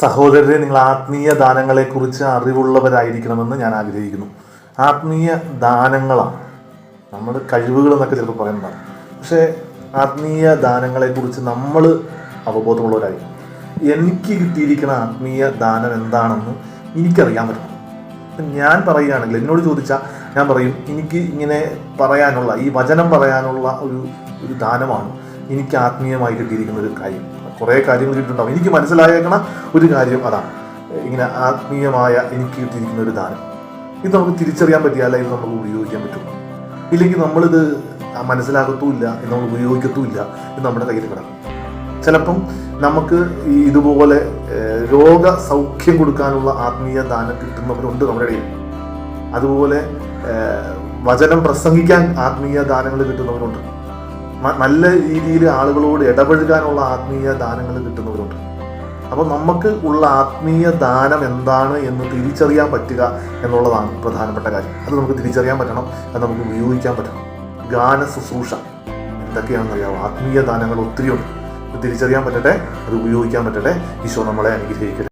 സഹോദരരെ നിങ്ങൾ ആത്മീയ ദാനങ്ങളെക്കുറിച്ച് അറിവുള്ളവരായിരിക്കണമെന്ന് ഞാൻ ആഗ്രഹിക്കുന്നു. ആത്മീയ ദാനങ്ങളാണ്. നമ്മൾ കഴിവുകൾ എന്നൊക്കെ ചിലപ്പോൾ പറയുന്നതാണ് പക്ഷേ ആത്മീയ ദാനങ്ങളെക്കുറിച്ച് നമ്മൾ അവബോധമുള്ളവരായിരിക്കും. എനിക്ക് കിട്ടിയിരിക്കുന്ന ആത്മീയ ദാനം എന്താണെന്ന് എനിക്കറിയാൻ പറ്റണം ഞാൻ പറയുകയാണെങ്കിൽ എന്നോട് ചോദിച്ചാൽ ഞാൻ പറയും എനിക്ക് ഇങ്ങനെ പറയാനുള്ള ഈ വചനം പറയാനുള്ള ഒരു ഒരു ദാനമാണ് എനിക്ക് ആത്മീയമായി കിട്ടിയിരിക്കുന്ന ഒരു കാര്യം. കുറേ കാര്യങ്ങൾ കിട്ടിയിട്ടുണ്ടാവും എനിക്ക് മനസ്സിലായേക്കണ ഒരു കാര്യം അതാണ് ഇങ്ങനെ ആത്മീയമായ എനിക്ക് കിട്ടിയിരിക്കുന്ന ഒരു ദാനം. ഇത് നമുക്ക് തിരിച്ചറിയാൻ പറ്റിയാലേ ഇത് നമുക്ക് ഉപയോഗിക്കാൻ പറ്റും. ഇല്ലെങ്കിൽ നമ്മളിത് മനസ്സിലാകത്തുമില്ല ഇത് നമ്മൾ ഉപയോഗിക്കത്തുമില്ല ഇത് നമ്മുടെ കയ്യിൽ കിടക്കും. ചിലപ്പം നമുക്ക് ഈ ഇതുപോലെ രോഗ സൗഖ്യം കൊടുക്കാനുള്ള ആത്മീയ ദാനം കിട്ടുന്നവരുണ്ട് നമ്മുടെ ഇടയിൽ. അതുപോലെ വചനം പ്രസംഗിക്കാൻ ആത്മീയ ദാനങ്ങൾ കിട്ടുന്നവരുണ്ട്. നല്ല രീതിയിൽ ആളുകളോട് ഇടപഴകാനുള്ള ആത്മീയ ദാനങ്ങൾ കിട്ടുന്നവരുണ്ട്. അപ്പോൾ നമുക്ക് ഉള്ള ആത്മീയ ദാനം എന്താണ് എന്ന് തിരിച്ചറിയാൻ പറ്റുക എന്നുള്ളതാണ് പ്രധാനപ്പെട്ട കാര്യം. അത് നമുക്ക് തിരിച്ചറിയാൻ പറ്റണം അത് നമുക്ക് ഉപയോഗിക്കാൻ പറ്റണം. ഗാന ശുശ്രൂഷ എന്തൊക്കെയാണെന്ന് അറിയാമോ ആത്മീയ ദാനങ്ങൾ ഒത്തിരിയുണ്ട്. തിരിച്ചറിയാൻ പറ്റട്ടെ അത് ഉപയോഗിക്കാൻ പറ്റട്ടെ. ഈശോ നമ്മളെ അനുഗ്രഹിക്കട്ടെ.